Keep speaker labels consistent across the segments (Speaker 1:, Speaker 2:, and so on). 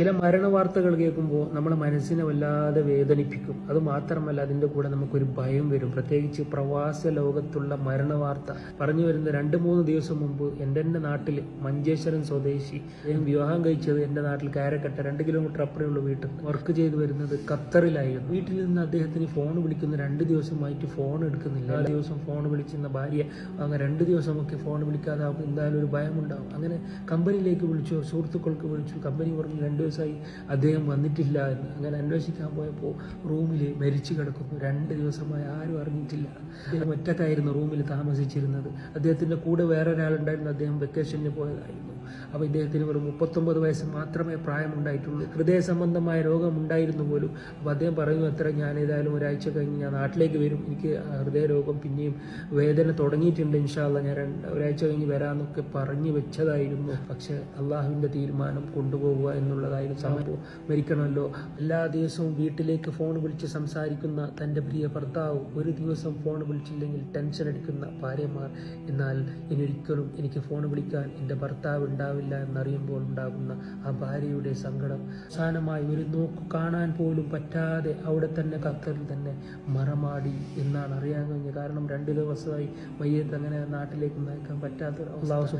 Speaker 1: ചില മരണ വാർത്തകൾ കേൾക്കുമ്പോൾ നമ്മുടെ മനസ്സിനെ വല്ലാതെ വേദനിപ്പിക്കും. അത് മാത്രമല്ല അതിന്റെ കൂടെ നമുക്കൊരു ഭയം വരും. പ്രത്യേകിച്ച് പ്രവാസ ലോകത്തുള്ള മരണ വാർത്ത പറഞ്ഞു വരുന്ന രണ്ട് മൂന്ന് ദിവസം മുമ്പ് എന്റെ എന്റെ നാട്ടിൽ മഞ്ചേശ്വരം സ്വദേശി അദ്ദേഹം വിവാഹം കഴിച്ചത് എന്റെ നാട്ടിൽ കാരക്കട്ട രണ്ട് കിലോമീറ്റർ അപ്പുറമുള്ള വീട്ടിൽ. വർക്ക് ചെയ്തു വരുന്നത് ഖത്തറിലായിരുന്നു. വീട്ടിൽ നിന്ന് അദ്ദേഹത്തിന് ഫോൺ വിളിക്കുന്ന രണ്ട് ദിവസമായിട്ട് ഫോൺ എടുക്കുന്നില്ല. ആ ദിവസവും ഫോൺ വിളിച്ചിരുന്ന ഭാര്യ അങ്ങനെ രണ്ട് ദിവസമൊക്കെ ഫോൺ വിളിക്കാതെ എന്തായാലും ഒരു ഭയമുണ്ടാവും. അങ്ങനെ കമ്പനിയിലേക്ക് വിളിച്ചു സുഹൃത്തുക്കൾക്ക് വിളിച്ചു. കമ്പനി പറഞ്ഞു രണ്ട് ദിവസമായി അദ്ദേഹം വന്നിട്ടില്ല എന്ന് അങ്ങനെ അന്വേഷിക്കാൻ പോയപ്പോൾ റൂമിൽ മരിച്ചു കിടക്കുന്നു. രണ്ട് ദിവസമായി ആരും അറിഞ്ഞിട്ടില്ല. അദ്ദേഹം ഒറ്റക്കായിരുന്നു റൂമിൽ താമസിച്ചിരുന്നത്. അദ്ദേഹത്തിന്റെ കൂടെ വേറെ ഒരാളുണ്ടായിരുന്നു അദ്ദേഹം വെക്കേഷന് പോയതായിരുന്നു. അപ്പോൾ ഇദ്ദേഹത്തിന് ഒരു മുപ്പത്തൊമ്പത് വയസ്സ് മാത്രമേ പ്രായമുണ്ടായിട്ടുള്ളൂ. ഹൃദയ സംബന്ധമായ രോഗം ഉണ്ടായിരുന്നു പോലും. അപ്പോൾ അദ്ദേഹം പറയുന്നു എത്ര ഞാൻ ഏതായാലും ഒരാഴ്ച കഴിഞ്ഞ് ഞാൻ നാട്ടിലേക്ക് വരും. എനിക്ക് ഹൃദയരോഗം പിന്നെയും വേദന തുടങ്ങിയിട്ടുണ്ട്. ഇൻഷാല്ല ഞാൻ ഒരാഴ്ച കഴിഞ്ഞ് വരാമെന്നൊക്കെ പറഞ്ഞു വെച്ചതായിരുന്നു. പക്ഷേ അള്ളാഹുവിന്റെ തീരുമാനം കൊണ്ടുപോകുക എന്നുള്ളതായിരുന്നു സമയം മരിക്കണമല്ലോ. എല്ലാ ദിവസവും വീട്ടിലേക്ക് ഫോൺ വിളിച്ച് സംസാരിക്കുന്ന തന്റെ പ്രിയ ഭർത്താവ് ഒരു ദിവസം ഫോൺ വിളിച്ചില്ലെങ്കിൽ ടെൻഷൻ എടുക്കുന്ന ഭാര്യമാർ. എന്നാൽ ഇനി ഒരിക്കലും എനിക്ക് ഫോൺ വിളിക്കാൻ എന്റെ ഭർത്താവ് ഉണ്ടാവില്ല എന്നറിയുമ്പോൾ ഉണ്ടാകുന്ന ആ ഭാര്യയുടെ സങ്കടം. അവസാനമായി ഒരു നോക്കു കാണാൻ പോലും പറ്റാതെ അവിടെ തന്നെ ഖത്തറിൽ തന്നെ മറമാടി എന്നാണ് അറിയാൻ കഴിഞ്ഞത്. കാരണം രണ്ട് ദിവസമായി വയ്യത്ത് അങ്ങനെ നാട്ടിലേക്ക് നയിക്കാൻ പറ്റാത്ത അള്ളാഹു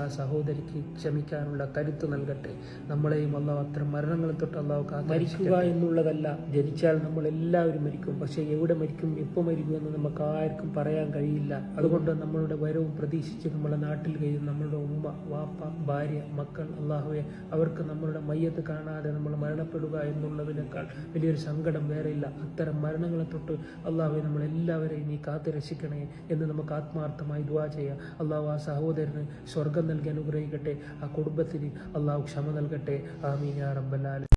Speaker 1: ആ സഹോദരിക്ക് ക്ഷമിക്കാനുള്ള കരുത്ത് നൽകട്ടെ. നമ്മളെയും അള്ളാഹു അത്തരം മരണങ്ങളെ തൊട്ട് അള്ളാഹു മരിക്കുക എന്നുള്ളതല്ല ജനിച്ചാൽ നമ്മൾ എല്ലാവരും മരിക്കും. പക്ഷേ എവിടെ മരിക്കും എപ്പോൾ മരിക്കും എന്ന് നമുക്ക് ആർക്കും പറയാൻ കഴിയില്ല. അതുകൊണ്ട് നമ്മളുടെ വരവും പ്രതീക്ഷിച്ച് നമ്മുടെ നാട്ടിൽ കഴിയും നമ്മളുടെ ഉമ്മ വാപ്പ ഭാര്യ മക്കൾ അള്ളാഹുവെ അവർക്ക് നമ്മളുടെ മയ്യത്ത് കാണാതെ നമ്മൾ മരണപ്പെടുക എന്നുള്ളതിനേക്കാൾ വലിയൊരു സങ്കടം വേറെയില്ല. അത്തരം മരണങ്ങളെ തൊട്ട് അള്ളാഹുവെ നമ്മളെല്ലാവരെയും നീ കാത്തു രക്ഷിക്കണേ എന്ന് നമുക്ക് ആത്മാർത്ഥമായി ദുവാ ചെയ്യാം. അള്ളാഹു ആ സഹോദരന് സ്വർഗം നൽകി അനുഗ്രഹിക്കട്ടെ. ആ കുടുംബത്തിന് അള്ളാഹു ക്ഷമ നൽകട്ടെ. آمين يا رب العالمين.